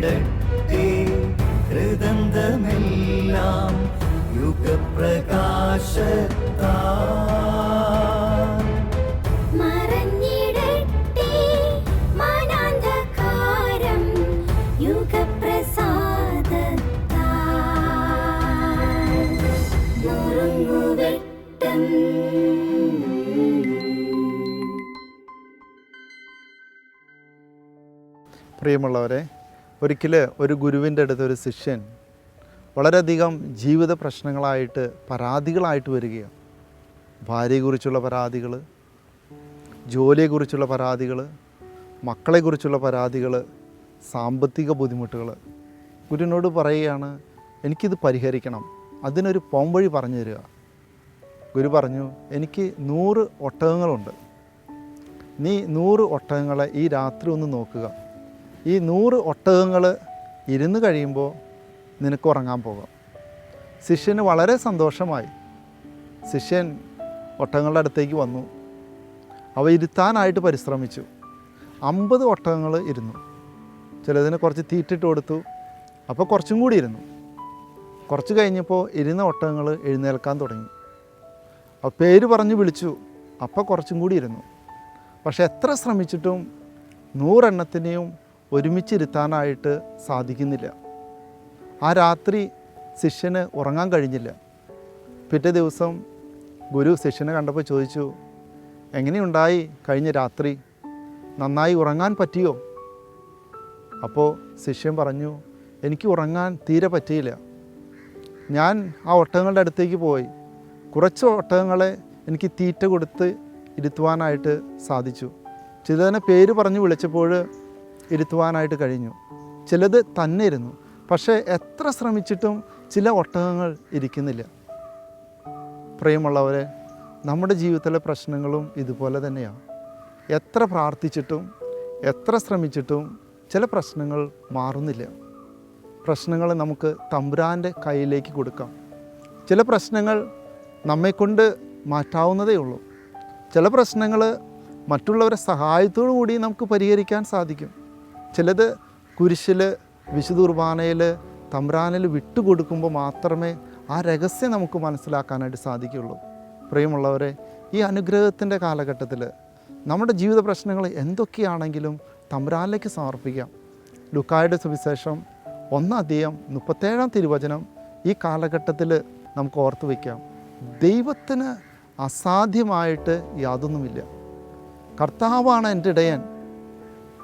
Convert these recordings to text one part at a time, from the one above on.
ഇറങ്ങിടട്ടെ ഹൃദന്തമെല്ലാം യുഗപ്രകാശത്താ നുറുങ്ങുവെട്ടം പ്രിയമുള്ളവരെ ഒരിക്കൽ ഒരു ഗുരുവിന്റെ അടുത്ത് ഒരു ശിഷ്യൻ വളരെയധികം ജീവിത പ്രശ്നങ്ങളായിട്ട് പരാതികളായിട്ട് വരികയാണ്. ഭാര്യയെക്കുറിച്ചുള്ള പരാതികൾ ജോലിയെക്കുറിച്ചുള്ള പരാതികൾ മക്കളെക്കുറിച്ചുള്ള പരാതികൾ സാമ്പത്തിക ബുദ്ധിമുട്ടുകൾ. ഗുരുവിനോട് പറയുകയാണ് എനിക്കിത് പരിഹരിക്കണം. അതിനൊരു പോംവഴി പറഞ്ഞു തരിക. ഗുരു പറഞ്ഞു എനിക്ക് നൂറ് ഒട്ടകങ്ങളുണ്ട്. നീ നൂറ് ഒട്ടകങ്ങളെ ഈ രാത്രി ഒന്ന് നോക്കുക. ഈ നൂറ് ഒട്ടകങ്ങൾ ഇരുന്ന് കഴിയുമ്പോൾ നിനക്ക് ഉറങ്ങാൻ പോകാം. ശിഷ്യന് വളരെ സന്തോഷമായി. ശിഷ്യൻ ഒട്ടകങ്ങളുടെ അടുത്തേക്ക് വന്നു. അവ ഇരുത്താനായിട്ട് പരിശ്രമിച്ചു. അമ്പത് ഒട്ടകങ്ങൾ ഇരുന്നു. ചിലതിന് കുറച്ച് തീറ്റിട്ട് കൊടുത്തു. അപ്പോൾ കുറച്ചും കൂടി ഇരുന്നു. കുറച്ച് കഴിഞ്ഞപ്പോൾ ഇരുന്ന ഒട്ടകങ്ങൾ എഴുന്നേൽക്കാൻ തുടങ്ങി. അപ്പോൾ പേര് പറഞ്ഞ് വിളിച്ചു. അപ്പോൾ കുറച്ചും കൂടി ഇരുന്നു. പക്ഷെ എത്ര ശ്രമിച്ചിട്ടും നൂറെണ്ണത്തിനെയും ഒരുമിച്ചിരുത്താനായിട്ട് സാധിക്കുന്നില്ല. ആ രാത്രി ശിഷ്യന് ഉറങ്ങാൻ കഴിഞ്ഞില്ല. പിറ്റേ ദിവസം ഗുരു ശിഷ്യനെ കണ്ടപ്പോൾ ചോദിച്ചു എങ്ങനെയുണ്ടായി കഴിഞ്ഞ രാത്രി? നന്നായി ഉറങ്ങാൻ പറ്റിയോ? അപ്പോൾ ശിഷ്യൻ പറഞ്ഞു എനിക്ക് ഉറങ്ങാൻ തീരെ പറ്റിയില്ല. ഞാൻ ആ ഒട്ടകങ്ങളുടെ അടുത്തേക്ക് പോയി. കുറച്ച് ഒട്ടകങ്ങളെ എനിക്ക് തീറ്റ കൊടുത്ത് ഇരുത്തുവാനായിട്ട് സാധിച്ചു. ചിലതിനെ പേര് പറഞ്ഞു വിളിച്ചപ്പോൾ ഇരുത്തുവാനായിട്ട് കഴിഞ്ഞു. ചിലത് തന്നെ ഇരുന്നു പക്ഷേ എത്ര ശ്രമിച്ചിട്ടും ചില ഒട്ടകങ്ങൾ ഇരിക്കുന്നില്ല. പ്രിയമുള്ളവരെ നമ്മുടെ ജീവിതത്തിലെ പ്രശ്നങ്ങളും ഇതുപോലെ തന്നെയാണ്. എത്ര പ്രാർത്ഥിച്ചിട്ടും എത്ര ശ്രമിച്ചിട്ടും ചില പ്രശ്നങ്ങൾ മാറുന്നില്ല. പ്രശ്നങ്ങൾ നമുക്ക് തമ്പുരാന്റെ കയ്യിലേക്ക് കൊടുക്കാം. ചില പ്രശ്നങ്ങൾ നമ്മെക്കൊണ്ട് മാറ്റാവുന്നതേ ഉള്ളൂ. ചില പ്രശ്നങ്ങൾ മറ്റുള്ളവരെ സഹായത്തോടു കൂടി നമുക്ക് പരിഹരിക്കാൻ സാധിക്കും. ചിലത് കുരിശിൽ വിശുദ്ധ കുർബാനയിൽ തമ്പ്രാനിൽ വിട്ടുകൊടുക്കുമ്പോൾ മാത്രമേ ആ രഹസ്യം നമുക്ക് മനസ്സിലാക്കാനായിട്ട് സാധിക്കുകയുള്ളൂ. പ്രിയമുള്ളവരെ ഈ അനുഗ്രഹത്തിന്റെ കാലഘട്ടത്തിൽ നമ്മുടെ ജീവിത പ്രശ്നങ്ങൾ എന്തൊക്കെയാണെങ്കിലും തമ്പ്രാനിലേക്ക് സമർപ്പിക്കാം. ലുക്കായുടെ സുവിശേഷം ഒന്നധികം മുപ്പത്തേഴാം തിരുവചനം ഈ കാലഘട്ടത്തിൽ നമുക്ക് ഓർത്ത് വയ്ക്കാം. ദൈവത്തിന് അസാധ്യമായിട്ട് യാതൊന്നുമില്ല. കർത്താവാണ് എന്റെ ഇടയൻ.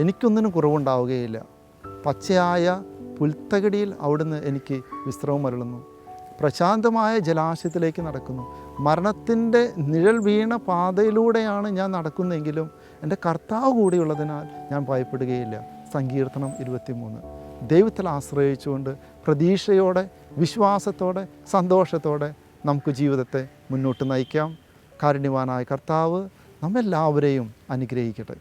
എനിക്കൊന്നിനും കുറവുണ്ടാവുകയില്ല. പച്ചയായ പുൽത്തകടിയിൽ അവിടുന്ന് എനിക്ക് വിശ്രമം അരുളുന്നു. പ്രശാന്തമായ ജലാശയത്തിലേക്ക് നടക്കുന്നു. മരണത്തിന്റെ നിഴൽ വീണ പാതയിലൂടെയാണ് ഞാൻ നടക്കുന്നതെങ്കിലും എന്റെ കർത്താവ് കൂടിയുള്ളതിനാൽ ഞാൻ ഭയപ്പെടുകയില്ല. സങ്കീർത്തനം ഇരുപത്തിമൂന്ന്. ദൈവത്തിൽ ആശ്രയിച്ചുകൊണ്ട് പ്രതീക്ഷയോടെ വിശ്വാസത്തോടെ സന്തോഷത്തോടെ നമുക്ക് ജീവിതത്തെ മുന്നോട്ട് നയിക്കാം. കാരുണ്യവാനായ കർത്താവ് നമ്മെല്ലാവരെയും അനുഗ്രഹിക്കട്ടെ.